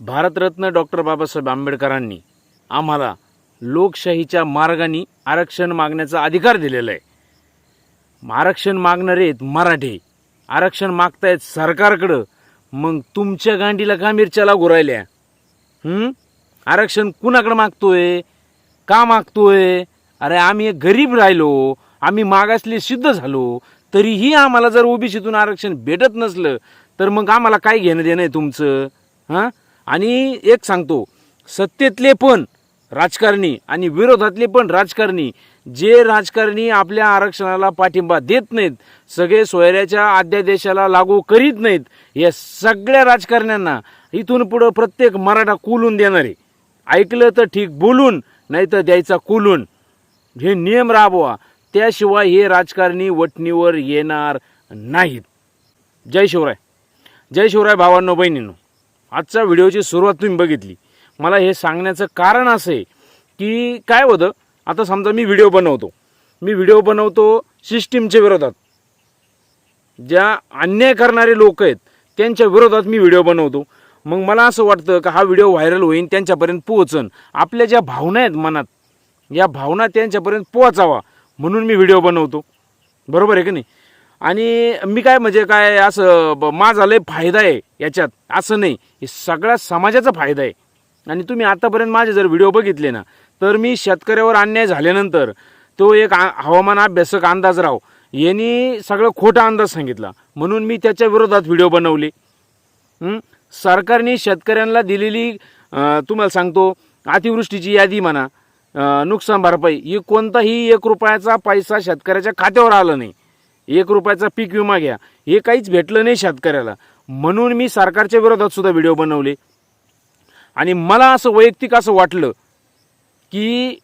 Bharat Ratna doctor Babasaheb आंबेडकरांनी आम्हाला लोकशाहीच्या मार्गाने आरक्षण मागण्याचा अधिकार दिलेला आहे. आरक्षण मागणारे आहेत मराठे. आरक्षण मागतायत सरकारकडं. मग तुमच्या गांडीला का मिरच्या लागू राहिल्या? आरक्षण कुणाकडं मागतोय? का मागतोय? अरे आम्ही गरीब राहिलो. आम्ही मागासले सिद्ध झालो. तरीही आम्हाला जर ओबीसीतून आरक्षण भेटत नसलं तर मग आम्हाला काय घेणं देणं आहे तुमचं? हां? आणि एक सांगतो सत्तेतले पण राजकारणी आणि विरोधातले पण राजकारणी जे राजकारणी आपल्या आरक्षणाला पाठिंबा देत नाहीत सगळे सोयऱ्याच्या अध्यादेशाला लागू करीत नाहीत या सगळ्या राजकारण्यांना इथून पुढं प्रत्येक मराठा कुलून देणारे. ऐकलं तर ठीक बोलून नाही तर द्यायचा कुलून. हे नियम राबवा. त्याशिवाय हे राजकारणी वटणीवर येणार नाहीत. जय शिवराय. जय शिवराय भावांनो बहिणींनो. आजच्या व्हिडिओची सुरुवात तुम्ही बघितली. मला हे सांगण्याचं कारण असं आहे की काय होतं? आता समजा मी व्हिडिओ बनवतो. मी व्हिडिओ बनवतो सिस्टीमच्या विरोधात. ज्या अन्याय करणारे लोक आहेत त्यांच्या विरोधात मी व्हिडिओ बनवतो. मग मला असं वाटतं का हा व्हिडिओ व्हायरल होईन त्यांच्यापर्यंत पोहोचन. आपल्या ज्या भावना आहेत मनात या भावना त्यांच्यापर्यंत पोहोचावा म्हणून मी व्हिडिओ बनवतो. बरोबर आहे की नाही? आणि मी काय म्हणजे काय असं ब- माझा लय फायदा आहे याच्यात. असं नाही. हे सगळ्या समाजाचा फायदा आहे. आणि तुम्ही आतापर्यंत माझे जर व्हिडिओ बघितले ना तर मी शेतकऱ्यावर अन्याय झाल्यानंतर तो एक आ- हवामान अभ्यासक अंदाजराव यांनी सगळं खोटा अंदाज सांगितला. म्हणून मी त्याच्या विरोधात व्हिडिओ बनवले. हं? सरकारने शेतकऱ्यांना दिलेली अं, तुम्हाला सांगतो अतिवृष्टीची यादी म्हणा अं, नुकसान भरपाई ही कोणताही एक रुपयाचा पैसा शेतकऱ्याच्या खात्यावर आला नाही. एक रुपयाचा पीक विमा घ्या. हे काहीच भेटलं नाही शेतकऱ्याला. म्हणून मी सरकारच्या विरोधात सुद्धा व्हिडिओ बनवले. आणि मला असं वैयक्तिक असं वाटलं की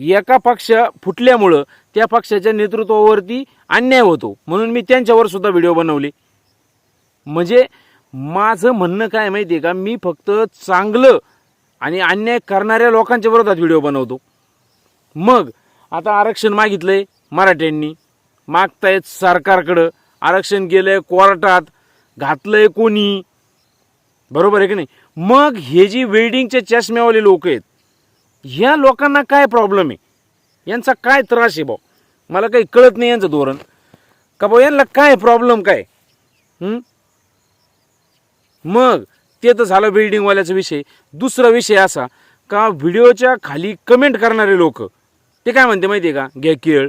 एका पक्ष फुटल्यामुळं त्या पक्षाच्या नेतृत्वावरती अन्याय होतो. म्हणून मी त्यांच्यावर सुद्धा व्हिडिओ बनवले. म्हणजे माझं म्हणणं काय माहिती आहे का? मी फक्त चांगलं आणि अन्याय करणाऱ्या लोकांच्या विरोधात व्हिडिओ बनवतो. मग आता आरक्षण मागितलंय मराठ्यांनी. मागतायत सरकारकडं. आरक्षण गेलंय कोर्टात. घातलंय कोणी? बरोबर आहे की नाही? मग हे जी वेल्डिंगचे चष्म्यावाले लोक आहेत ह्या लोकांना काय प्रॉब्लेम आहे? यांचा काय त्रास आहे भाऊ? मला काही कळत नाही यांचं धोरण. का भाऊ यांना काय प्रॉब्लेम काय? मग ते तर झालं बिल्डिंगवाल्याचा विषय. दुसरा विषय असा का व्हिडिओच्या खाली कमेंट करणारे लोक ते काय म्हणते माहिती आहे का? घ्या केळ.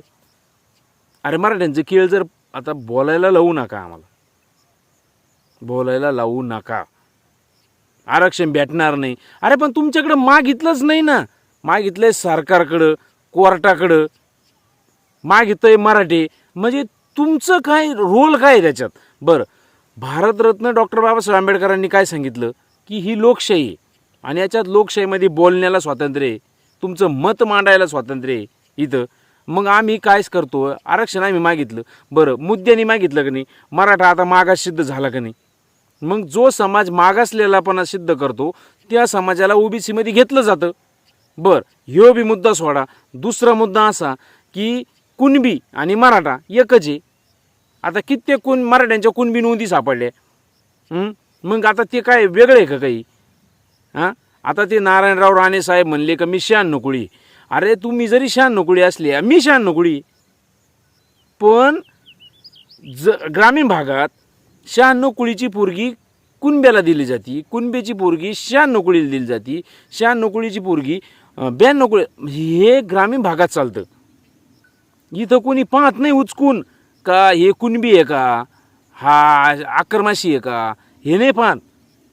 अरे मराठ्यांचं केळ जर आता बोलायला लावू नका आम्हाला. बोलायला लावू नका. आरक्षण भेटणार नाही. अरे पण तुमच्याकडं मागितलंच नाही ना. मागितलंय सरकारकडं कोर्टाकडं. मागितलंय मराठी. म्हणजे तुमचं काय रोल काय आहे त्याच्यात? बरं. भारतरत्न डॉक्टर बाबासाहेब आंबेडकरांनी काय सांगितलं? की ही लोकशाही आहे. आणि याच्यात लोकशाहीमध्ये बोलण्याला स्वातंत्र्य आहे. तुमचं मत मांडायला स्वातंत्र्य आहे. इथं. मग आम्ही कायच करतो. आरक्षण आम्ही मागितलं. बरं मुद्द्याने मागितलं का नाही? मराठा आता मागास सिद्ध झाला का नाही? मग जो समाज मागासलेलापणा सिद्ध करतो त्या समाजाला ओबीसीमध्ये घेतलं जातं. बर ह्यो बी मुद्दा सोडा. दुसरा मुद्दा असा की कुणबी आणि मराठा एकच आहे. आता कित्येक कुण मराठ्यांच्या कुणबी नोंदी सापडल्या. मग आता ते काय वेगळे आहे का काही? हां? आता ते नारायणराव राणे साहेब म्हणले का मी शान नकुळी अरे तुम्ही जरी शान असली असले मी शान नोकळी पण ज ग्रामीण भागात शहाण्णव कुळीची पोरगी कुणब्याला दिली जाते? कुणब्याची पोरगी शहाण्णव कुळीला दिली जाते? शहाण्णव कुळीची पोरगी अं, ब्याण्णव कुळी हे ग्रामीण भागात चालतं. इथं कोणी पाहत नाही उचकून का हे कुणबी आहे का? हा आक्रमाशी आहे का? हे नाही पाहत.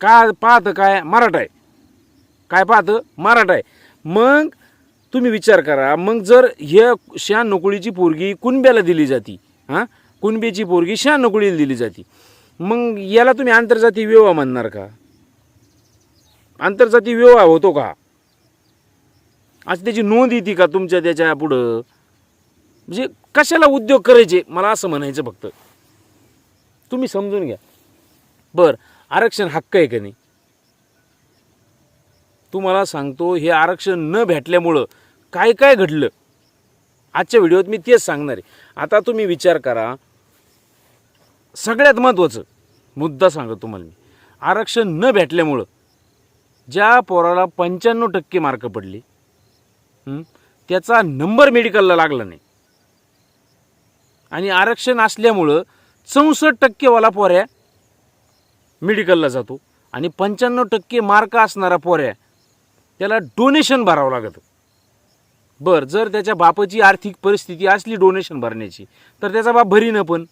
का पाहतं? काय? मराठा आहे. काय पाहतं? मराठा आहे. मग तुम्ही विचार करा. मग जर ह्या श्या नोकळीची पोरगी कुणब्याला दिली जाती? हां? कुणबीची पोरगी श्या नोकळीला दिली जाती. मग याला तुम्ही आंतरजातीय विवाह म्हणणार का? आंतरजातीय विवाह होतो का? आज त्याची नोंद येते का तुमच्या त्याच्या पुढं? म्हणजे कशाला उद्योग करायचे? मला असं म्हणायचं फक्त. तुम्ही समजून घ्या. बर आरक्षण हक्क आहे का नाही? तुम्हाला सांगतो हे आरक्षण न भेटल्यामुळं काय काय घडलं? आजच्या व्हिडिओत मी तेच सांगणार आहे. आता तुम्ही विचार करा. सगळ्यात महत्त्वाचं मुद्दा सांगतो तुम्हाला मी. आरक्षण न भेटल्यामुळं ज्या पोराला पंच्याण्णव टक्के मार्क पडले त्याचा नंबर मेडिकलला लागला नाही. आणि आरक्षण असल्यामुळं चौसष्ट टक्केवाला पोऱ्या मेडिकलला जातो आणि पंच्याण्णव टक्के मार्क असणारा पोऱ्या त्याला डोनेशन भरावं लागतं. बरं जर त्याच्या बापाची आर्थिक परिस्थिती असली डोनेशन भरण्याची तर त्याचा बाप भरीनं पण.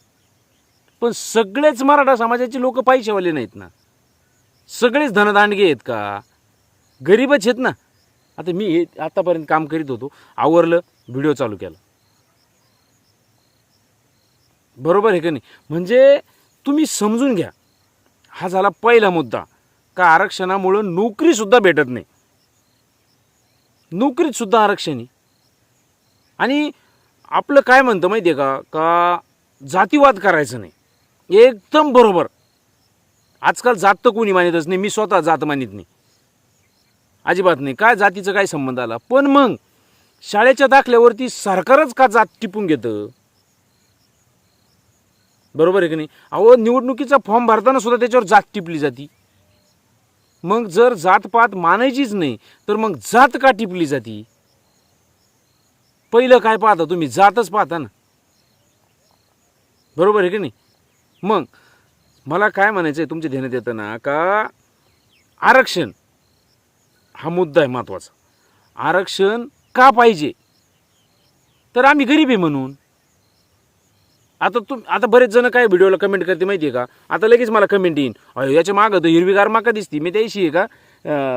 पण सगळेच मराठा समाजाचे लोक पैशावाले नाहीत ना. सगळेच धनदांडगे आहेत का? गरीबच आहेत ना. आता मी हे आत्तापर्यंत काम करीत होतो आवरलं व्हिडिओ चालू केला. बरोबर आहे का नाही? म्हणजे तुम्ही समजून घ्या. हा झाला पहिला मुद्दा. का आरक्षणामुळं नोकरीसुद्धा भेटत नाही? नोकरीत सुद्धा आरक्षण आहे. आणि आपलं काय म्हणतं माहिती आहे का? का जातीवाद करायचं नाही. एकदम बरोबर. आजकाल जात तर कोणी मानितच नाही मी स्वतः जात मानित नाही. अजिबात नाही. काय जातीचं काय संबंध आला? पण मग शाळेच्या दाखल्यावरती सरकारच का जात टिपून घेतं? बरोबर आहे की नाही? अहो निवडणुकीचा फॉर्म भरताना सुद्धा त्याच्यावर जात टिपली जाती. मग जर जातपात मानायचीच नाही तर मग जात का टिपली जाती? पहिलं काय पाहता तुम्ही? जातच पाहता ना. बरोबर आहे की नाही? मग मला काय म्हणायचं आहे तुमच्या ध्यानात येताना का आरक्षण हा मुद्दा आहे महत्त्वाचा आरक्षण का पाहिजे? तर आम्ही गरीब आहे म्हणून. आता तुम आता बरेच जण काय व्हिडिओला कमेंट करते माहिती आहे का? आता लगेच मला कमेंट येईन. अहो याच्या मागं तर हिरवीगार माका दिसती. मी त्याशी आहे का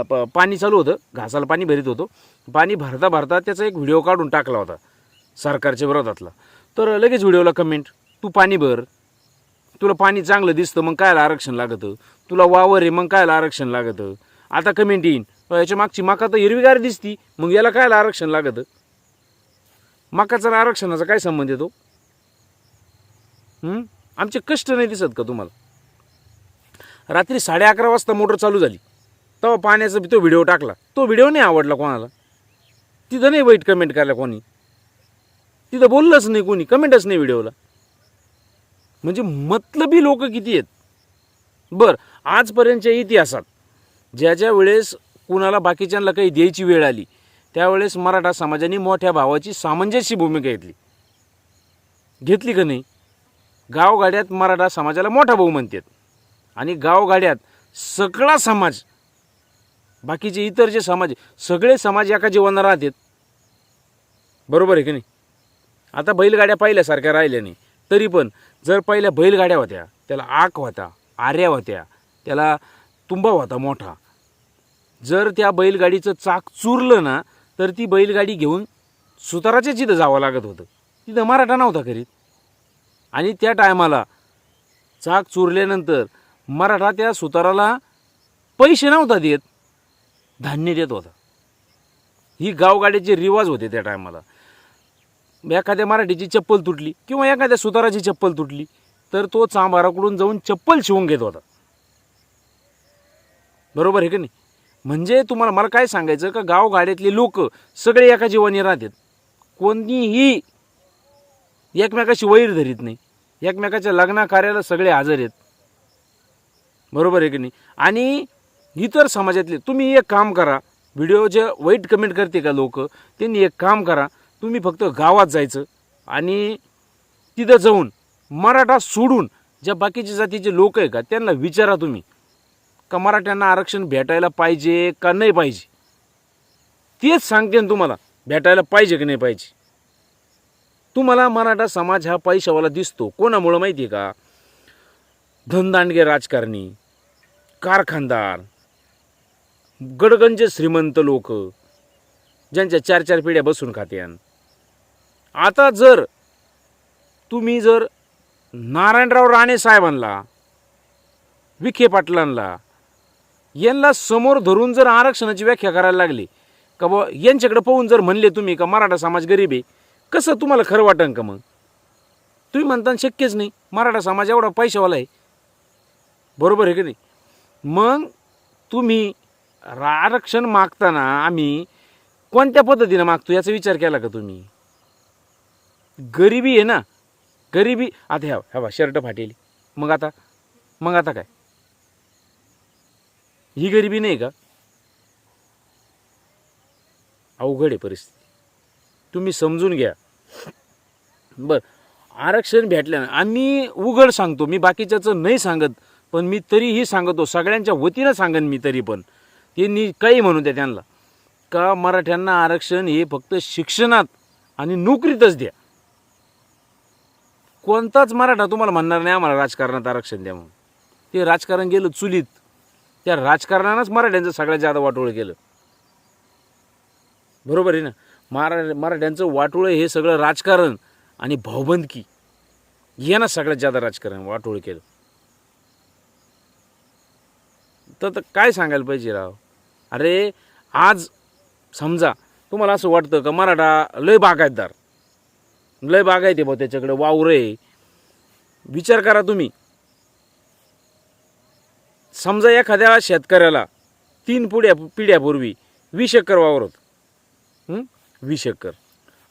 प- पाणी चालू होतं. घासाला पाणी भरीत होतो. पाणी भरता भरता त्याचा एक व्हिडिओ काढून टाकला होता. सरकारच्या विरोधातला. तर लगेच व्हिडिओला कमेंट तू पाणी भर. तुला पाणी चांगलं दिसतं मग कायला आरक्षण लागतं? तुला वावर आहे मग कायला आरक्षण लागतं? आता कमेंट येईन. याच्या मागची माका तर हिरवीगार दिसती मग याला कायला आरक्षण लागतं? माकाचा आरक्षणाचा काय संबंध येतो? आमचे कष्ट नाही दिसत का तुम्हाला? रात्री साडे अकरा वाजता मोटर चालू झाली. तेव्हा पाण्याचा तो व्हिडिओ टाकला. तो व्हिडिओ नाही आवडला कोणाला. तिथं नाही वाईट कमेंट करायला कोणी. तिथं बोललंच नाही कोणी कमेंटच नाही व्हिडिओला. म्हणजे मतलबी लोक किती आहेत? बरं आजपर्यंतच्या इतिहासात ज्या ज्या वेळेस कुणाला बाकीच्यांना काही द्यायची वेळ आली त्यावेळेस मराठा समाजाने मोठ्या भावाची सामंजस्य भूमिका घेतली. घेतली का नाही? गावगाड्यात मराठा समाजाला मोठा भाऊ म्हणतात. आणि गावगाड्यात सगळा समाज बाकीचे इतर जे समाज आहे, सगळे समाज एका जीवनात राहतात. बरोबर आहे की नाही? आता बैलगाड्या पाहिल्यासारख्या राहिल्या नाही. तरी पण जर पहिल्या बैलगाड्या होत्या त्याला आक होता आर्या होत्या त्याला तुंबा होता मोठा. जर त्या बैलगाडीचं चाक चुरलं ना तर ती बैलगाडी घेऊन सुताराच्या जिथं जावं लागत होतं. तिथं मराठा नव्हता करीत. आणि त्या टायमाला चाक चुरल्यानंतर मराठा त्या सुताराला पैसे नव्हता देत. धान्य देत होता. ही गावगाड्याचे रिवाज होते त्या टायमाला. एखाद्या मराठीची चप्पल तुटली किंवा एखाद्या सुताराची चप्पल तुटली तर तो चांभाराकडून जाऊन चप्पल शिवून घेत होता. बरोबर आहे का नाही? म्हणजे तुम्हाला मला काय सांगायचं का गावगाड्यातले लोक सगळे एका जीवाने राहतात. कोणीही एकमेकाशी वैर धरीत नाही. एकमेकाच्या लग्ना कार्याला सगळे हजर आहेत. बरोबर आहे की नाही? आणि इतर समाजातले तुम्ही एक काम करा व्हिडिओ जे वाईट कमेंट करते का लोक त्यांनी एक काम करा तुम्ही फक्त गावात जायचं आणि तिथं जाऊन मराठा सोडून ज्या बाकीच्या जातीचे लोक आहे का त्यांना विचारा तुम्ही का मराठ्यांना आरक्षण भेटायला पाहिजे का नाही पाहिजे? तेच सांगते ना तुम्हाला भेटायला पाहिजे की नाही पाहिजे? तुम्हाला मराठा समाज हा पैशावाला दिसतो कोणामुळं माहिती आहे का? धनदांडगे राजकारणी कारखानदार गडगंज श्रीमंत लोक ज्यांच्या चार चार पिढ्या बसून खात्यान आता जर तुम्ही जर नारायणराव राणे साहेबांना विखे पाटलांना यांना समोर धरून जर आरक्षणाची व्याख्या करायला लागली का बुवा यांच्याकडे पाहून जर म्हणले तुम्ही का मराठा समाज गरीब आहे कसं तुम्हाला खरं वाटन का मग? तुम्ही म्हणता शक्यच नाही मराठा समाज एवढा पैशावाला आहे. बरोबर आहे का नाही? मग तुम्ही आरक्षण मागताना आम्ही कोणत्या पद्धतीनं मागतो याचा विचार केला का तुम्ही? गरिबी आहे ना? गरिबी आता ह्या ह्या शर्ट फाटेली. मग आता मग आता काय? ही गरिबी नाही का? अवघड आहे परिस्थिती. तुम्ही समजून घ्या. बर आरक्षण भेटल्यानं आम्ही उघड सांगतो मी बाकीच्याचं नाही सांगत पण मी तरीही सांगतो सगळ्यांच्या वतीनं सांगन मी तरी पण. त्यांनी काही म्हणू द्या त्यांना. का मराठ्यांना आरक्षण हे फक्त शिक्षणात आणि नोकरीतच द्या. कोणताच मराठा तुम्हाला म्हणणार नाही आम्हाला राजकारणात आरक्षण द्या म्हणून. ते राजकारण गेलं चुलीत. त्या राजकारणानंच मराठ्यांचं सगळ्यात जादा वाटोळं केलं. बरोबर आहे ना? मरा मराठ्यांचं वाटोळं हे सगळं राजकारण आणि भावबंदकी. यानं सगळ्यात जादा राजकारण वाटोळं केलं. तर तर काय सांगायला पाहिजे राव? अरे आज समजा तुम्हाला असं वाटतं का मराठा लय बागायतदार लय बागायत आहे भाऊ त्याच्याकडे वावर आहे. विचार करा तुम्ही. समजा एखाद्या शेतकऱ्याला तीन पुढ्या पिढ्यापूर्वी वीस एकर वावर होतं. वीस एकर.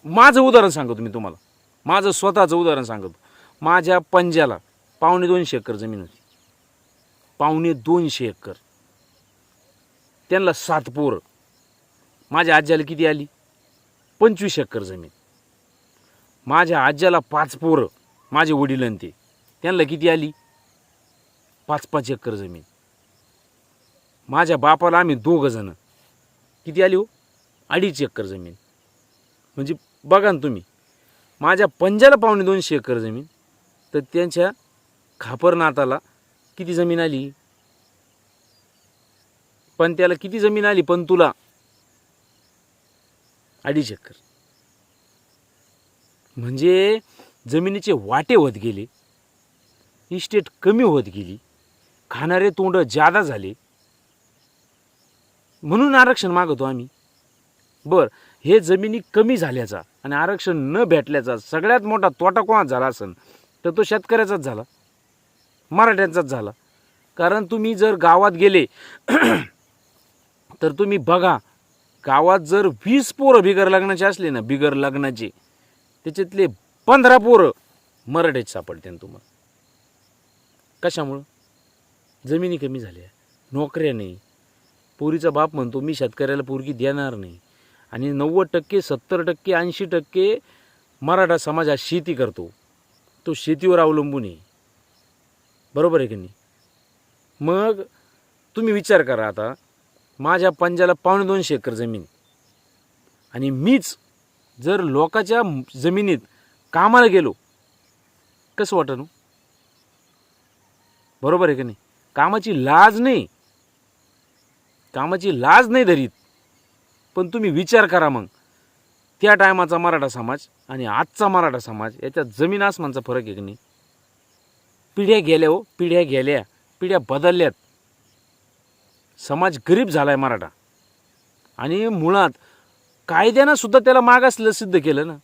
माझं उदाहरण सांगतो मी तुम्हाला. माझं स्वतःचं उदाहरण सांगतो. माझ्या पंजाला पावणे दोनशे एकर जमीन होती. पावणे दोनशे एकर. त्यांना सात पोरं. माझ्या आज्याला किती आली? पंचवीस एकर जमीन. माझ्या आज्याला पाच पोरं माझे वडील ते. त्यांना किती आली? पाच पाच एकर जमीन. माझ्या बापाला आम्ही दोघं जण. किती आली हो? अडीच एकर जमीन. म्हणजे बघा ना तुम्ही माझ्या पंजाला पावणे दोनशे एकर जमीन तर त्यांच्या खापरनाथाला किती जमीन आली? पण त्याला किती जमीन आली पण तुला? अडीच एकर. म्हणजे जमिनीचे वाटे होत गेले इस्टेट कमी होत गेली खाणारे तोंड जादा झाले. म्हणून आरक्षण मागवतो आम्ही. बर हे जमिनी कमी झाल्याचा आणि आरक्षण न भेटल्याचा सगळ्यात मोठा तोटा कोणाचा झाला असेल तर तो शेतकऱ्याचाच झाला. मराठ्यांचाच झाला. कारण तुम्ही जर गावात गेले तर तुम्ही बघा गावात जर वीस पोरं बिगर लग्नाचे असले ना बिगर लग्नाचे त्याच्यातले पंधरा पोरं मराठीत सापडते ना तुम्हाला. कशामुळं? जमिनी कमी झाल्या नोकऱ्या नाही पोरीचा बाप म्हणतो मी शेतकऱ्याला पोरगी देणार नाही. आणि नव्वद टक्के सत्तर टक्के ऐंशी टक्के मराठा समाज हा शेती करतो. तो शेतीवर अवलंबून आहे. बरोबर आहे की नाही? मग तुम्ही विचार करा आता माझ्या पंजाला पावणे दोनशे एकर जमीन. आणि मीच जर लोकाच्या जमिनीत कामाला गेलो कसं वाटणू हो? बरोबर आहे का नाही? कामाची लाज नाही. कामाची लाज नाही धरीत. पण तुम्ही विचार करा मग. त्या टायमाचा मराठा समाज आणि आजचा मराठा समाज याच्यात जमीन आसमानचा फरक आहे की नाही? पिढ्या गेल्या हो पिढ्या गेल्या पिढ्या बदलल्यात. समाज गरीब झाला आहे मराठा. आणि मुळात कायद्यानं सुद्धा त्याला मागासलं सिद्ध केलं ना.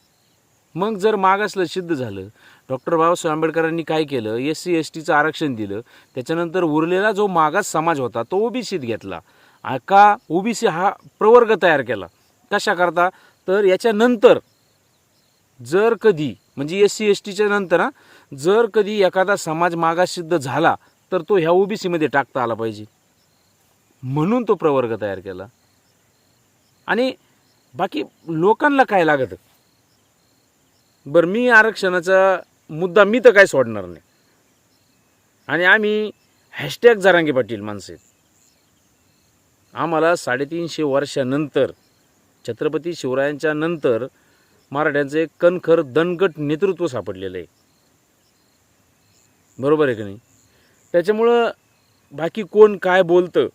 मग जर मागासलं सिद्ध झालं डॉक्टर बाबासाहेब आंबेडकरांनी काय केलं एस सी एस टीचं आरक्षण दिलं त्याच्यानंतर उरलेला जो मागास समाज होता तो ओबीसीत घेतला. का ओबीसी हा प्रवर्ग तयार केला? कशाकरता तर याच्यानंतर जर कधी म्हणजे एस सी एस टीच्या नंतर जर कधी एखादा समाज मागास सिद्ध झाला तर तो ह्या ओबीसीमध्ये टाकता आला पाहिजे. म्हणून तो प्रवर्ग तयार केला. आणि बाकी लोकांना काय लागत? बरं मी आरक्षणाचा मुद्दा मी तर काय सोडणार नाही. आणि आम्ही हॅशटॅग जरांगे पाटील माणसे आम्हाला साडेतीनशे वर्षानंतर छत्रपती शिवरायांच्या नंतर मराठ्यांचं एक कणखर दणकट नेतृत्व सापडलेलं आहे. बरोबर आहे की नाही? त्याच्यामुळं बाकी कोण काय बोलतं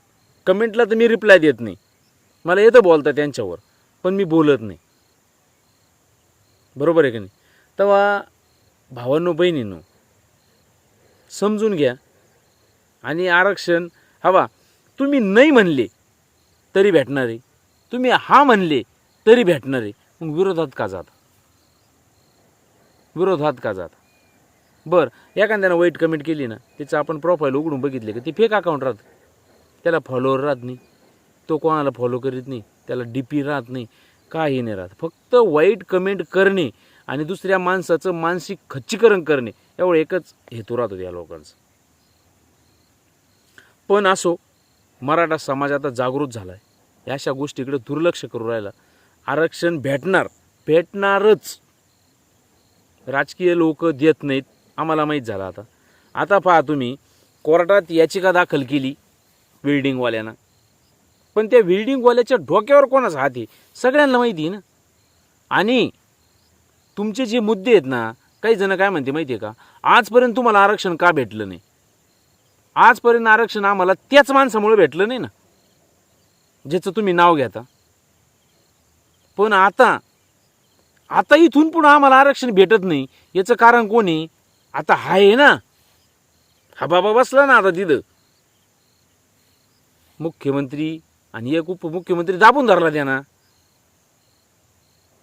कमेंटला तर मी रिप्लाय देत नाही. मला येतं बोलता त्यांच्यावर पण मी बोलत नाही. बरोबर आहे का नाही? तेव्हा भावांनो बहिणींनो समजून घ्या. आणि आरक्षण हवा तुम्ही नाही म्हणले तरी भेटणार आहे. तुम्ही हा म्हणले तरी भेटणार आहे. मग विरोधात का जाता? विरोधात का जाता? बरं एखाद्यानं वाईट कमेंट केली ना तिचं आपण प्रोफाईल उघडून बघितले का ती फेक अकाउंट राहतं. त्याला फॉलोअर राहत नाही. तो कोणाला फॉलो करीत नाही त्याला डी पी राहत नाही काही नाही राहत. फक्त वाईट कमेंट करणे आणि दुसऱ्या माणसाचं मानसिक खच्चीकरण करणे यावर एकच हेतू राहतो या लोकांचं. पण असो मराठा समाज आता जागृत झाला आहे या अशा गोष्टीकडे दुर्लक्ष करू राहिला. आरक्षण भेटणार भेटणारच. राजकीय लोक देत नाहीत आम्हाला माहीत झालं आता. आता पहा तुम्ही कोर्टात याचिका दाखल केली बिल्डिंगवाल्यानं पण त्या बिल्डिंगवाल्याच्या डोक्यावर कोणाचा हात आहे? सगळ्यांना माहिती आहे ना. आणि तुमचे जे मुद्दे आहेत ना काही जण काय म्हणते माहिती आहे का? आजपर्यंत तुम्हाला आरक्षण का भेटलं नाही? आजपर्यंत आरक्षण आम्हाला त्याच माणसामुळे भेटलं नाही ना. ज्याचं तुम्ही नाव घेता. पण आता आता इथून पुढं आम्हाला आरक्षण भेटत नाही. याचं कारण कोणी? आता हा आहे ना. हा बाबा बसला ना आता तिथं. मुख्यमंत्री आणि एक उपमुख्यमंत्री दाबून धरला त्यांना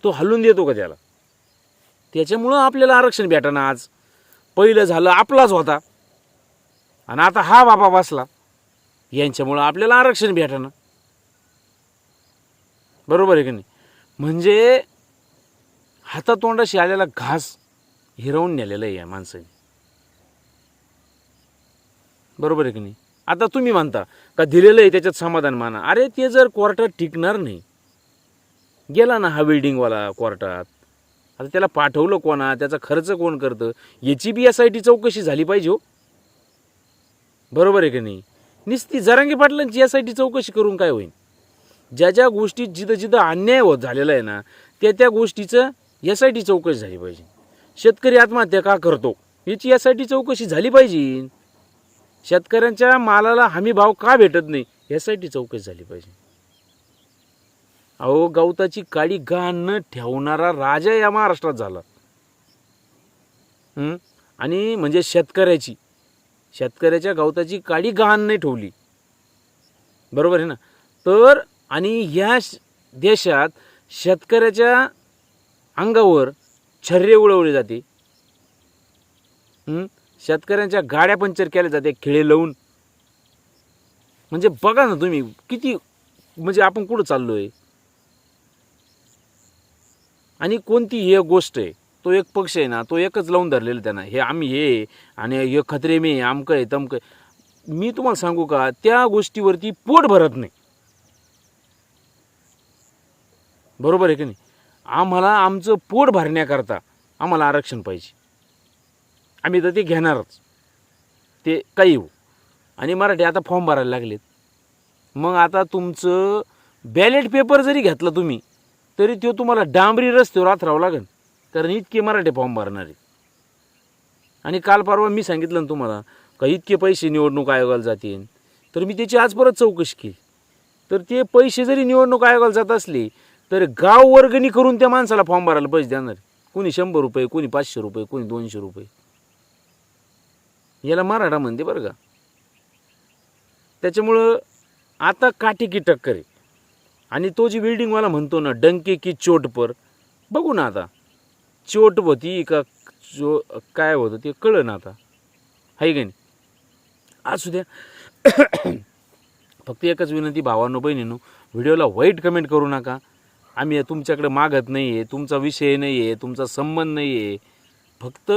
तो हलून देतो का त्याला? त्याच्यामुळं आपल्याला आरक्षण भेटाना आज. पहिलं झालं आपलाच होता. आणि आता हा बाबा बसला. यांच्यामुळं आपल्याला आरक्षण भेटाना बरोबर आहे की नाही? म्हणजे हातातोंडाशी आलेला घास हिरवून नेलेला आहे या माणसाने. बरोबर आहे की नाही? आता तुम्ही म्हणता का दिलेलं आहे त्याच्यात समाधान माना. अरे ते जर कोर्टात टिकणार नाही. गेला ना हा बिल्डिंगवाला कोर्टात आता त्याला पाठवलं कोणा त्याचा खर्च कोण करतं? याची बी एस आय टी चौकशी झाली पाहिजे हो. बरोबर आहे की नाही? निस्ती जरांगी पाटलांची एस आय टी चौकशी करून काय होईल ज्या ज्या गोष्टीत जिथं जिथं अन्याय होत झालेला आहे ना त्या त्या गोष्टीचं एस आय टी चौकशी झाली पाहिजे. शेतकरी आत्महत्या का करतो? याची एस आय टी चौकशी झाली पाहिजे. शेतकऱ्यांच्या मालाला हमी भाव का भेटत नाही? यासाठी चौकशी झाली पाहिजे. अहो गवताची काडी घाण न ठेवणारा राजा या महाराष्ट्रात झाला. आणि म्हणजे शेतकऱ्याची. शेतकऱ्याच्या गवताची काडी गहाण नाही ठेवली. बरोबर आहे ना? तर आणि ह्या देशात शेतकऱ्याच्या अंगावर छर्रे उडवले जाते. शेतकऱ्यांच्या गाड्या पंक्चर केल्या जाते खिळे लावून. म्हणजे बघा ना तुम्ही किती म्हणजे आपण कुठं चाललो आहे आणि कोणती ही गोष्ट आहे तो एक पक्ष आहे ना तो एकच लावून धरलेला त्यांना. हे आम्ही हे आणि हे खत्रे मे आमकं आहे तमकं आहे. मी तुम्हाला सांगू का त्या गोष्टीवरती पोट भरत नाही. बरोबर आहे की नाही? आम्हाला आमचं पोट भरण्याकरता आम्हाला आरक्षण पाहिजे. आम्ही तर ते घेणारच. ते काही येऊ आणि मराठी आता फॉर्म भरायला लागलेत. मग आता तुमचं बॅलेट पेपर जरी घेतला तुम्ही तरी तो तुम्हाला डांबरी रस्त्यावर आथरावं लागेल कारण इतके मराठी फॉर्म भरणार आहे आणि काल परवा मी सांगितलं ना तुम्हाला का इतके पैसे निवडणूक आयोगाला जातील. तर मी त्याची आज परत चौकशी केली. तर ते पैसे जरी निवडणूक आयोगाला जात असले तर गाव वर्गणी करून त्या माणसाला फॉर्म भरायला पैसे देणार कोणी शंभर रुपये कोणी पाचशे रुपये कोणी दोनशे रुपये. याला मराठा म्हणते बरं का. त्याच्यामुळं आता काठी की टक्कर आहे. आणि तो जी बिल्डिंगवाला म्हणतो ना डंके की चोट पर बघू ना आता. चोट होती का चो काय होतं ते कळलं ना आता. आहे का नाही? असू द्या फक्त एकच विनंती भावांनो बहिणीनो व्हिडिओला वाईट कमेंट करू नका. आम्ही तुमच्याकडे मागत नाही आहे तुमचा विषय नाही आहे तुमचा संबंध नाही आहे फक्त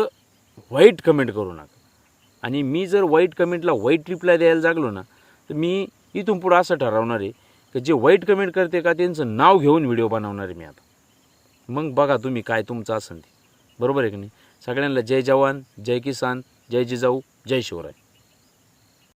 वाईट कमेंट करू नका. आणि मी जर वाईट कमेंटला वाईट रिप्लाय द्यायला लागलो ना तर मी इथून पुढं असं ठरवणार आहे की जे वाईट कमेंट करते का त्यांचं नाव घेऊन व्हिडिओ बनवणार आहे मी आता. मग बघा तुम्ही काय तुमचं असेल ते. बरोबर आहे की नाही? सगळ्यांना जय जवान जय किसान जय जिजाऊ जय शिवराय.